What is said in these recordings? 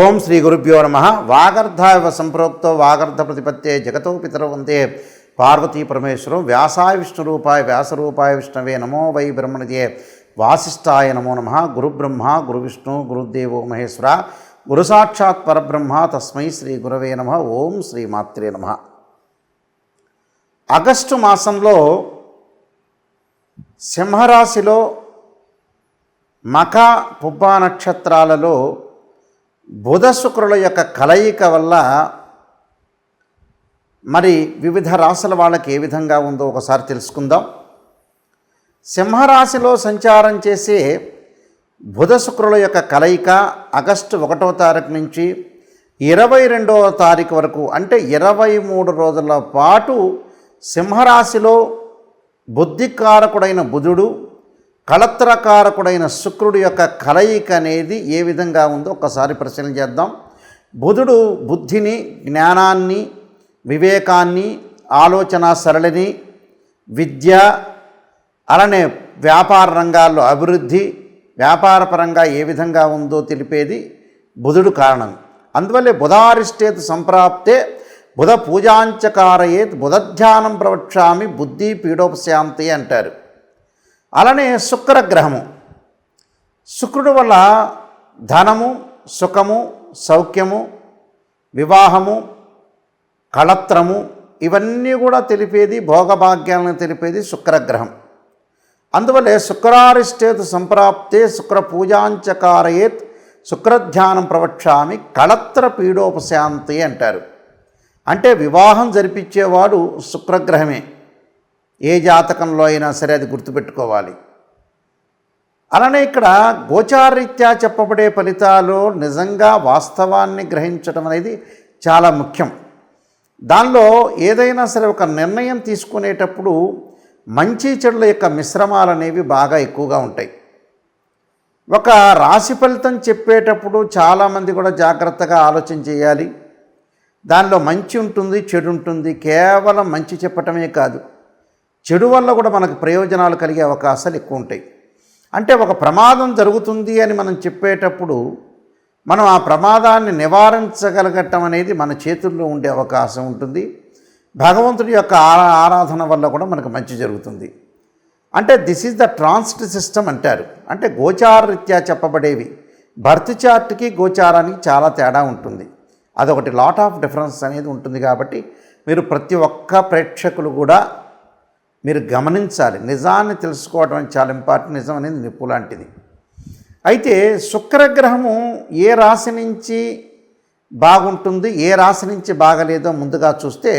ఓం శ్రీ గురుభ్యో నమ. వాగర్ధావ సంప్రోక్తో వాగర్ధ ప్రతిపత్తే జగతో పితరో వందే పార్వతీ పరమేశ్వరం వ్యాసాయ విష్ణు రూపాయ వ్యాసరూపాయ విష్ణవే నమో వై బ్రహ్మణిదే. వాసిష్టాయ నమో నమ. గురుబ్రహ్మ గురువిష్ణు గురుదేవో మహేశ్వర. గురు సాక్షాత్ పరబ్రహ్మ తస్మై శ్రీ గురవే నమ. ఓం శ్రీ మాత్రే నమ. ఆగస్టు మాసంలో సింహరాశిలో మఖ పుబ్బా నక్షత్రాలలో బుధ శుక్రుల యొక్క కలయిక వల్ల మరి వివిధ రాశుల వాళ్ళకి ఏ విధంగా ఉందో ఒకసారి తెలుసుకుందాం. సింహరాశిలో సంచారం చేసే బుధ శుక్రుల యొక్క కలయిక ఆగస్టు ఒకటో తారీఖు నుంచి ఇరవై రెండవ తారీఖు వరకు అంటే ఇరవై మూడు రోజుల పాటు సింహరాశిలో బుద్ధికారకుడైన బుధుడు కళత్రకారకుడైన శుక్రుడి యొక్క కలయిక అనేది ఏ విధంగా ఉందో ఒకసారి పరిశీలన చేద్దాం. బుధుడు బుద్ధిని జ్ఞానాన్ని వివేకాన్ని ఆలోచన సరళిని విద్య అలానే వ్యాపార రంగాల్లో అభివృద్ధి వ్యాపారపరంగా ఏ విధంగా ఉందో తెలిపేది బుధుడు కారణం. అందువల్లే బుధారిష్టేత్ సంప్రాప్తే బుధ పూజాంచకారయేత్ బుధధ్యానం ప్రవక్షామి బుద్ధి పీడోపశాంతి అంటారు. అలానే శుక్రగ్రహము. శుక్రుడు వల్ల ధనము సుఖము సౌఖ్యము వివాహము కళత్రము ఇవన్నీ కూడా తెలిపేది భోగభాగ్యాలను తెలిపేది శుక్రగ్రహం. అందువల్లే శుక్రారిష్టేత్ సంప్రాప్తే శుక్ర పూజాంచకారయేత్ శుక్రధ్యానం ప్రవక్షామి కళత్ర పీడోపశాంతి అంటారు. అంటే వివాహం జరిపించేవాడు శుక్రగ్రహమే. ఏ జాతకంలో అయినా సరే అది గుర్తుపెట్టుకోవాలి. అలానే ఇక్కడ గోచారరీత్యా చెప్పబడే ఫలితాలు నిజంగా వాస్తవాన్ని గ్రహించడం అనేది చాలా ముఖ్యం. దానిలో ఏదైనా సరే ఒక నిర్ణయం తీసుకునేటప్పుడు మంచి చెడుల యొక్క మిశ్రమాలు అనేవి బాగా ఎక్కువగా ఉంటాయి. ఒక రాశి ఫలితం చెప్పేటప్పుడు చాలామంది కూడా జాగ్రత్తగా ఆలోచన చేయాలి. దానిలో మంచి ఉంటుంది చెడు ఉంటుంది కేవలం మంచి చెప్పటమే కాదు. చెడు వల్ల కూడా మనకు ప్రయోజనాలు కలిగే అవకాశాలు ఎక్కువ ఉంటాయి. అంటే ఒక ప్రమాదం జరుగుతుంది అని మనం చెప్పేటప్పుడు మనం ఆ ప్రమాదాన్ని నివారించగలగటం అనేది మన చేతుల్లో ఉండే అవకాశం ఉంటుంది. భగవంతుడి యొక్క ఆరా ఆరాధన వల్ల కూడా మనకు మంచి జరుగుతుంది. అంటే this is the transit system అంటారు. అంటే గోచారరీత్యా చెప్పబడేవి. బర్త్ చార్ట్కి గోచారానికి చాలా తేడా ఉంటుంది. అదొకటి లాట్ ఆఫ్ డిఫరెన్స్ అనేది ఉంటుంది కాబట్టి మీరు ప్రతి ఒక్క ప్రేక్షకులు కూడా మీరు గమనించాలి. నిజాన్ని తెలుసుకోవడం చాలా ఇంపార్టెంట్. నిజం అనేది నిప్పు లాంటిది. అయితే శుక్రగ్రహము ఏ రాశి నుంచి బాగుంటుంది ఏ రాశి నుంచి బాగలేదో ముందుగా చూస్తే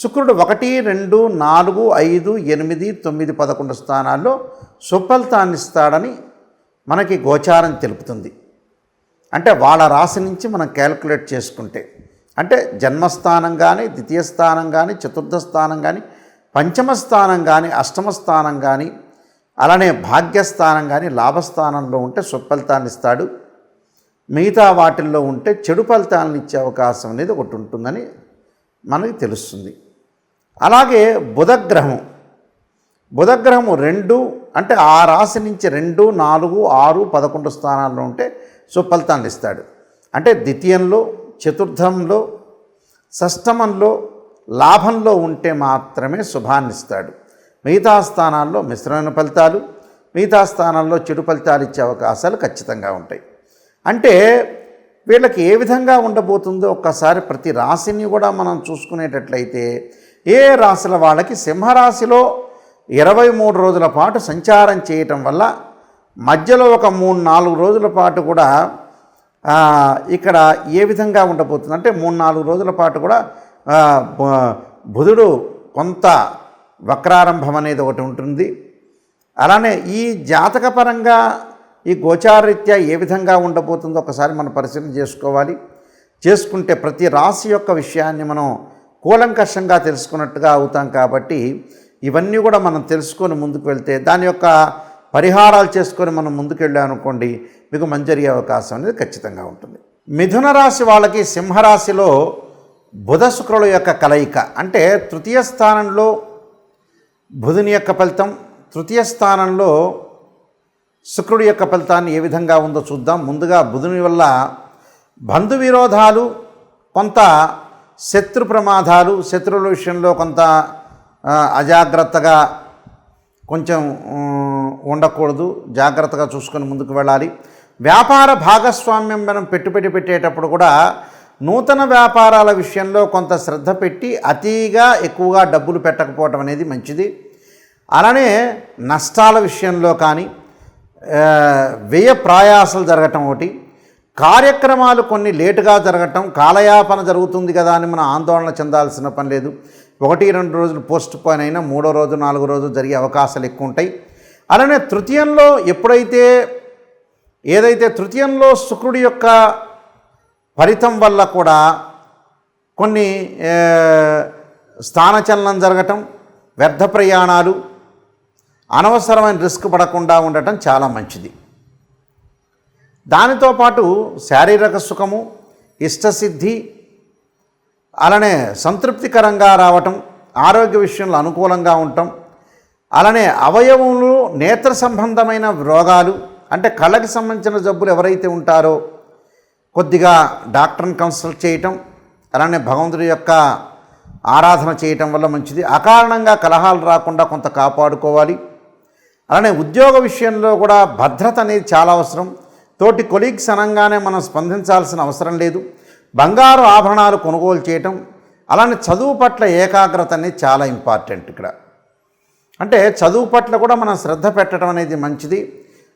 శుక్రుడు ఒకటి రెండు నాలుగు ఐదు ఎనిమిది తొమ్మిది పదకొండు స్థానాల్లో సుఫలితాన్ని ఇస్తాడని మనకి గోచారం తెలుపుతుంది. అంటే వాళ్ళ రాశి నుంచి మనం క్యాలిక్యులేట్ చేసుకుంటే అంటే జన్మస్థానం కానీ ద్వితీయ స్థానం కానీ చతుర్థ స్థానం కానీ పంచమ స్థానం కానీ అష్టమ స్థానం కానీ అలానే భాగ్యస్థానం కానీ లాభస్థానంలో ఉంటే సుఫలితాన్ని ఇస్తాడు మిగతా వాటిల్లో ఉంటే చెడు ఫలితాలను ఇచ్చే అవకాశం అనేది ఒకటి ఉంటుందని మనకి తెలుస్తుంది. అలాగే బుధగ్రహం. బుధగ్రహము రెండు అంటే ఆ రాశి నుంచి రెండు నాలుగు ఆరు పదకొండు స్థానాల్లో ఉంటే సుఫలితాన్ని ఇస్తాడు అంటే ద్వితీయంలో చతుర్థంలో షష్టమంలో లాభంలో ఉంటే మాత్రమే శుభాన్నిస్తాడు మిగతా స్థానాల్లో మిశ్రమైన ఫలితాలు మిగతా స్థానాల్లో చెడు ఫలితాలు ఇచ్చే అవకాశాలు ఖచ్చితంగా ఉంటాయి. అంటే వీళ్ళకి ఏ విధంగా ఉండబోతుందో ఒక్కసారి ప్రతి రాశిని కూడా మనం చూసుకునేటట్లయితే ఏ రాశుల వాళ్ళకి సింహరాశిలో ఇరవై మూడు రోజుల పాటు సంచారం చేయటం వల్ల మధ్యలో ఒక మూడు నాలుగు రోజుల పాటు కూడా ఇక్కడ ఏ విధంగా ఉండబోతుంది అంటే మూడు నాలుగు రోజుల పాటు కూడా బుధుడు కొంత వక్రారంభం అనేది ఒకటి ఉంటుంది. అలానే ఈ జాతకపరంగా ఈ గోచారరీత్యా ఏ విధంగా ఉండబోతుందో ఒకసారి మనం పరిశీలన చేసుకోవాలి. చేసుకుంటే ప్రతి రాశి యొక్క విషయాన్ని మనం కూలంకషంగా తెలుసుకున్నట్టుగా అవుతాం కాబట్టి ఇవన్నీ కూడా మనం తెలుసుకొని ముందుకు వెళ్తే దాని యొక్క పరిహారాలు చేసుకొని మనం ముందుకు అనుకోండి మీకు మంచి అవకాశం అనేది ఖచ్చితంగా ఉంటుంది. మిథున రాశి వాళ్ళకి సింహరాశిలో బుధ శుక్రుల యొక్క కలయిక అంటే తృతీయ స్థానంలో బుధుని యొక్క ఫలితం తృతీయ స్థానంలో శుక్రుడి యొక్క ఫలితాన్ని ఏ విధంగా ఉందో చూద్దాం. ముందుగా బుధుని వల్ల బంధు విరోధాలు కొంత శత్రు ప్రమాదాలు శత్రువుల విషయంలో కొంత అజాగ్రత్తగా కొంచెం ఉండకూడదు. జాగ్రత్తగా చూసుకొని ముందుకు వెళ్ళాలి. వ్యాపార భాగస్వామ్యం మనం పెట్టుబడి పెట్టేటప్పుడు కూడా నూతన వ్యాపారాల విషయంలో కొంత శ్రద్ధ పెట్టి అతిగా ఎక్కువగా డబ్బులు పెట్టకపోవటం అనేది మంచిది. అలానే నష్టాల విషయంలో కానీ వ్యయ ప్రయాసాలు జరగటం ఒకటి. కార్యక్రమాలు కొన్ని లేటుగా జరగటం కాలయాపన జరుగుతుంది కదా అని మనం ఆందోళన చెందాల్సిన పని లేదు. ఒకటి రెండు రోజులు పోస్ట్ పోయిన అయినా మూడో రోజు నాలుగో రోజు జరిగే అవకాశాలు ఎక్కువ ఉంటాయి. అలానే తృతీయంలో ఎప్పుడైతే ఏదైతే తృతీయంలో శుక్రుడి యొక్క ఫలితం వల్ల కూడా కొన్ని స్థానచలనం జరగటం వ్యర్థ ప్రయాణాలు అనవసరమైన రిస్క్ పడకుండా ఉండటం చాలా మంచిది. దానితో పాటు శారీరక సుఖము ఇష్టసిద్ధి అలానే సంతృప్తికరంగా రావటం ఆరోగ్య విషయంలో అనుకూలంగా ఉండటం అలానే అవయవములు నేత్ర సంబంధమైన రోగాలు అంటే కళ్ళకి సంబంధించిన జబ్బులు ఎవరైతే ఉంటారో కొద్దిగా డాక్టర్ని కన్సల్ట్ చేయటం అలానే భగవంతుడి యొక్క ఆరాధన చేయటం వల్ల మంచిది. అకారణంగా కలహాలు రాకుండా కొంత కాపాడుకోవాలి. అలానే ఉద్యోగ విషయంలో కూడా భద్రత అనేది చాలా అవసరం. తోటి కొలీగ్స్ అనగానే మనం స్పందించాల్సిన అవసరం లేదు. బంగారు ఆభరణాలు కొనుగోలు చేయటం అలానే చదువు పట్ల ఏకాగ్రత అనేది చాలా ఇంపార్టెంట్ ఇక్కడ. అంటే చదువు పట్ల కూడా మనం శ్రద్ధ పెట్టడం అనేది మంచిది.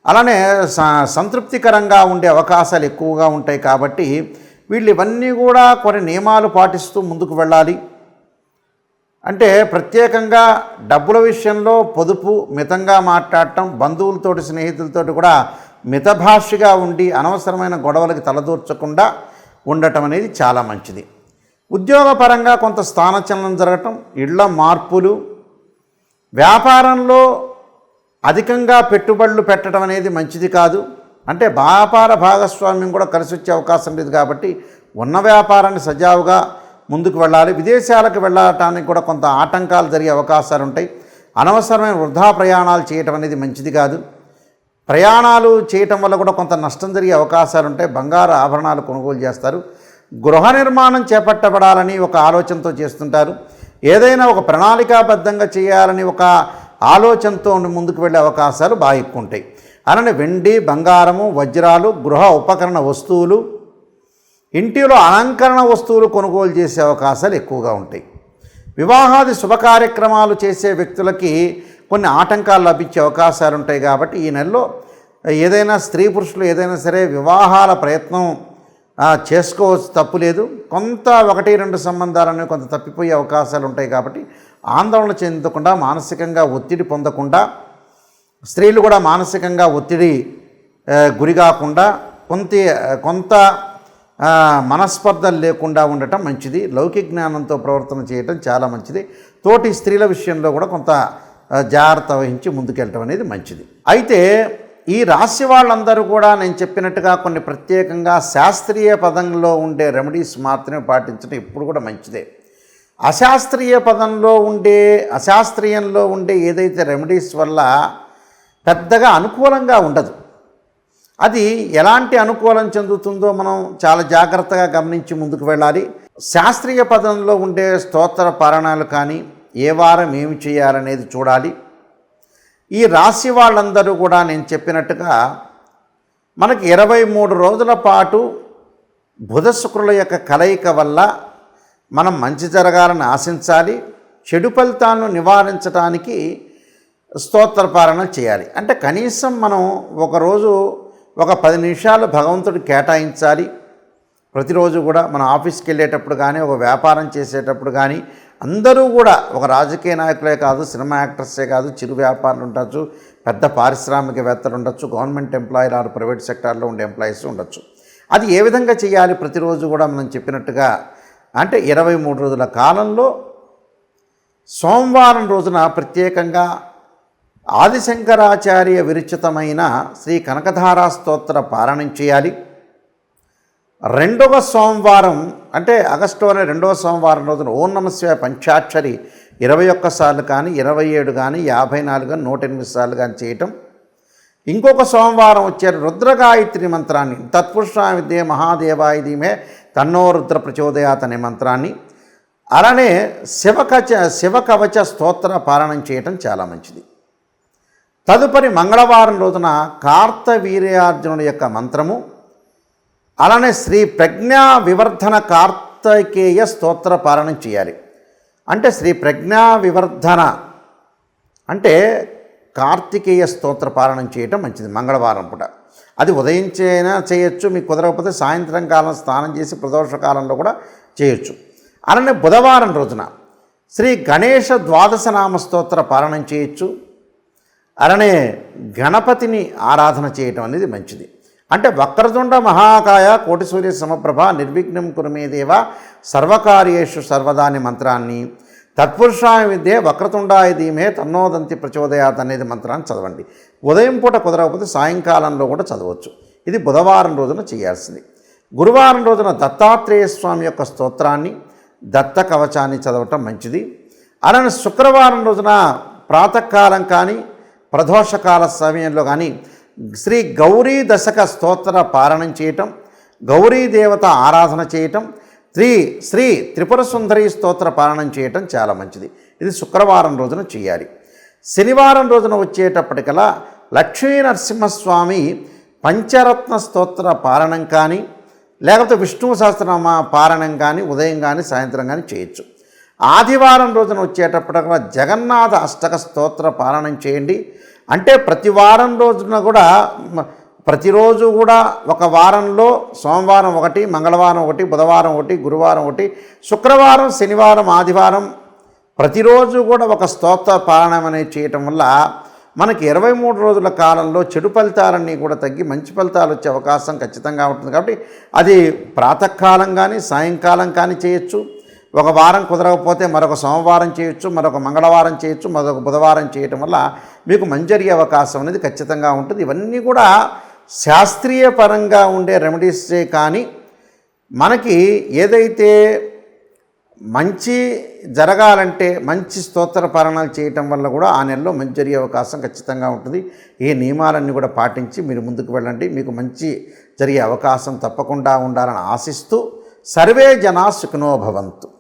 అలానే స- సంతృప్తికరంగా ఉండే అవకాశాలు ఎక్కువగా ఉంటాయి కాబట్టి వీళ్ళు ఇవన్నీ కూడా కొన్ని నియమాలు పాటిస్తూ ముందుకు వెళ్ళాలి. అంటే ప్రత్యేకంగా డబ్బుల విషయంలో పొదుపు మితంగా మాట్లాడటం బంధువులతోటి స్నేహితులతోటి కూడా మితభాషగా ఉండి అనవసరమైన గొడవలకి తలదూర్చకుండా ఉండటం అనేది చాలా మంచిది. ఉద్యోగపరంగా కొంత స్థానచలనం జరగటం ఇళ్ళ మార్పులు వ్యాపారంలో అధికంగా పెట్టుబడులు పెట్టడం అనేది మంచిది కాదు. అంటే వ్యాపార భాగస్వామ్యం కూడా కలిసి వచ్చే అవకాశం లేదు కాబట్టి ఉన్న వ్యాపారాన్ని సజావుగా ముందుకు వెళ్ళాలి. విదేశాలకు వెళ్ళటానికి కూడా కొంత ఆటంకాలు జరిగే అవకాశాలు ఉంటాయి. అనవసరమైన వృధా ప్రయాణాలు చేయటం అనేది మంచిది కాదు. ప్రయాణాలు చేయటం వల్ల కూడా కొంత నష్టం జరిగే అవకాశాలు ఉంటాయి. బంగారు ఆభరణాలు కొనుగోలు చేస్తారు. గృహ నిర్మాణం చేపట్టబడాలని ఒక ఆలోచనతో చేస్తుంటారు. ఏదైనా ఒక ప్రణాళికాబద్ధంగా చేయాలని ఒక ఆలోచనతో ముందుకు వెళ్ళే అవకాశాలు బాగా ఎక్కువ ఉంటాయి. అలానే వెండి బంగారము వజ్రాలు గృహ ఉపకరణ వస్తువులు ఇంటిలో అలంకరణ వస్తువులు కొనుగోలు చేసే అవకాశాలు ఎక్కువగా ఉంటాయి. వివాహాది శుభ కార్యక్రమాలు చేసే వ్యక్తులకి కొన్ని ఆటంకాలు లభించే అవకాశాలు ఉంటాయి కాబట్టి ఈ నెలలో ఏదైనా స్త్రీ పురుషులు ఏదైనా సరే వివాహాల ప్రయత్నం చేసుకోవచ్చు తప్పు లేదు. కొంత ఒకటి రెండు సంబంధాలనేవి కొంత తప్పిపోయే అవకాశాలు ఉంటాయి కాబట్టి ఆందోళన చెందకుండా మానసికంగా ఒత్తిడి పొందకుండా స్త్రీలు కూడా మానసికంగా ఒత్తిడి గురి కాకుండా కొంత కొంత మనస్పర్ధలు లేకుండా ఉండటం మంచిది. లౌకిక జ్ఞానంతో ప్రవర్తన చేయటం చాలా మంచిది. తోటి స్త్రీల విషయంలో కూడా కొంత జాగ్రత్త వహించి ముందుకెళ్ళటం అనేది మంచిది. అయితే ఈ రాశి వాళ్ళందరూ కూడా నేను చెప్పినట్టుగా కొన్ని ప్రత్యేకంగా శాస్త్రీయ పదంలో ఉండే రెమెడీస్ మాత్రమే పాటించడం ఇప్పుడు కూడా మంచిదే. అశాస్త్రీయ పదంలో ఉండే అశాస్త్రీయంలో ఉండే ఏదైతే రెమెడీస్ వల్ల పెద్దగా అనుకూలంగా ఉండదు. అది ఎలాంటి అనుకూలం చెందుతుందో మనం చాలా జాగ్రత్తగా గమనించి ముందుకు వెళ్ళాలి. శాస్త్రీయ పదంలో ఉండే స్తోత్ర పారాయణాలు కానీ ఏ వారం ఏమి చేయాలనేది చూడాలి. ఈ రాశి వాళ్ళందరూ కూడా నేను చెప్పినట్టుగా మనకి ఇరవై మూడు రోజుల పాటు బుధ శుక్రుల యొక్క కలయిక వల్ల మనం మంచి జరగాలని ఆశించాలి చెడు ఫలితాలను నివారించడానికి స్తోత్రపారణ చేయాలి. అంటే కనీసం మనం ఒకరోజు ఒక పది నిమిషాలు భగవంతుడు కేటాయించాలి. ప్రతిరోజు కూడా మన ఆఫీస్కి వెళ్ళేటప్పుడు కానీ ఒక వ్యాపారం చేసేటప్పుడు కానీ అందరూ కూడా ఒక రాజకీయ నాయకులే కాదు సినిమా యాక్టర్సే కాదు చిరు వ్యాపారులు ఉండొచ్చు పెద్ద పారిశ్రామికవేత్తలు ఉండొచ్చు గవర్నమెంట్ ఎంప్లాయీలు ఆరు ప్రైవేట్ సెక్టార్లో ఉండే ఎంప్లాయీస్ ఉండొచ్చు. అది ఏ విధంగా చేయాలి ప్రతిరోజు కూడా మనం చెప్పినట్టుగా అంటే ఇరవై మూడు రోజుల కాలంలో సోమవారం రోజున ప్రత్యేకంగా ఆదిశంకరాచార్య విరచితమైన శ్రీ కనకధారా స్తోత్ర పారాయణం చేయాలి. రెండవ సోమవారం అంటే ఆగస్టు అనే రెండవ సోమవారం రోజున ఓం నమశివాయ పంచాక్షరి ఇరవై ఒక్కసార్లు కానీ ఇరవై ఏడు కానీ యాభై నాలుగు కానీ నూట ఎనిమిది సార్లు కానీ చేయటం. ఇంకొక సోమవారం వచ్చే రుద్రగాయత్రి మంత్రాన్ని. తత్పురుషా విద్యే మహాదేవాయ ధీమే తన్నో రుద్ర ప్రచోదయాత్ అనే మంత్రాన్ని. అలానే శివకచ శివకవచ స్తోత్ర పాలనం చేయటం చాలా మంచిది. తదుపరి మంగళవారం రోజున కార్తవీర్యార్జునుడి యొక్క మంత్రము. అలానే శ్రీ ప్రజ్ఞా వివర్ధన కార్తకేయ స్తోత్ర పారాయణం చేయాలి. అంటే శ్రీ ప్రజ్ఞా వివర్ధన అంటే కార్తికేయ స్తోత్ర పారాయణం చేయటం మంచిది మంగళవారం పూట. అది ఉదయం చేయనా చేయొచ్చు మీకు కుదరకపోతే సాయంత్రం కాలం స్నానం చేసి ప్రదోష కాలంలో కూడా చేయొచ్చు. అలానే బుధవారం రోజున శ్రీ గణేష ద్వాదశ నామ స్తోత్ర పారాయణం చేయొచ్చు. అలానే గణపతిని ఆరాధన చేయటం అనేది మంచిది. అంటే వక్రతుండ మహాకాయ కోటి సూర్య సమప్రభ నిర్విఘ్నం కురుమేదేవ సర్వకార్యేషు సర్వదాని మంత్రాన్ని. తత్పురుషాయ విద్యే వక్రతుండాయ ధీమే తన్నోదంతి ప్రచోదయాత్ అనేది మంత్రాన్ని చదవండి. ఉదయం పూట కుదరకపోతే సాయంకాలంలో కూడా చదవచ్చు. ఇది బుధవారం రోజున చేయాల్సింది. గురువారం రోజున దత్తాత్రేయ స్వామి యొక్క స్తోత్రాన్ని దత్త కవచాన్ని చదవటం మంచిది. అలానే శుక్రవారం రోజున ప్రాతకాలం కానీ ప్రదోషకాల సమయంలో కానీ శ్రీ గౌరీ దశక స్తోత్ర పారణం చేయటం గౌరీ దేవత ఆరాధన చేయటం శ్రీ శ్రీ త్రిపుర సుందరి స్తోత్ర పారణం చేయటం చాలా మంచిది. ఇది శుక్రవారం రోజున చేయాలి. శనివారం రోజున వచ్చేటప్పటికల్లా లక్ష్మీ నరసింహస్వామి పంచరత్న స్తోత్ర పారణం కానీ లేకపోతే విష్ణు సహస్రనామ పారణం కానీ ఉదయం కానీ సాయంత్రం కానీ చేయొచ్చు. ఆదివారం రోజున వచ్చేటప్పటికల్లా జగన్నాథ అష్టక స్తోత్ర పాలనం చేయండి. అంటే ప్రతి వారం రోజున కూడా ప్రతిరోజు కూడా ఒక వారంలో సోమవారం ఒకటి మంగళవారం ఒకటి బుధవారం ఒకటి గురువారం ఒకటి శుక్రవారం శనివారం ఆదివారం ప్రతిరోజు కూడా ఒక స్తోత్ర పారాయణం అనేది చేయటం వల్ల మనకి ఇరవై మూడు రోజుల కాలంలో చెడు ఫలితాలన్నీ కూడా తగ్గి మంచి ఫలితాలు వచ్చే అవకాశం ఖచ్చితంగా ఉంటుంది. కాబట్టి అది ప్రాతకాలం కానీ సాయంకాలం కానీ చేయొచ్చు. ఒక వారం కుదరకపోతే మరొక సోమవారం చేయొచ్చు మరొక మంగళవారం చేయొచ్చు మరొక బుధవారం చేయటం వల్ల మీకు మంజరి అవకాశం అనేది ఖచ్చితంగా ఉంటుంది. ఇవన్నీ కూడా శాస్త్రీయ పరంగా ఉండే రెమెడీసే కానీ మనకి ఏదైతే మంచి జరగాలంటే మంచి స్తోత్ర పాలనాలు చేయటం వల్ల కూడా ఆ నెలలో మంచి జరిగే అవకాశం ఖచ్చితంగా ఉంటుంది. ఈ నియమాలన్నీ కూడా పాటించి మీరు ముందుకు వెళ్ళండి. మీకు మంచి జరిగే అవకాశం తప్పకుండా ఉండాలని ఆశిస్తూ సర్వే జనా సుఖనోభవంతు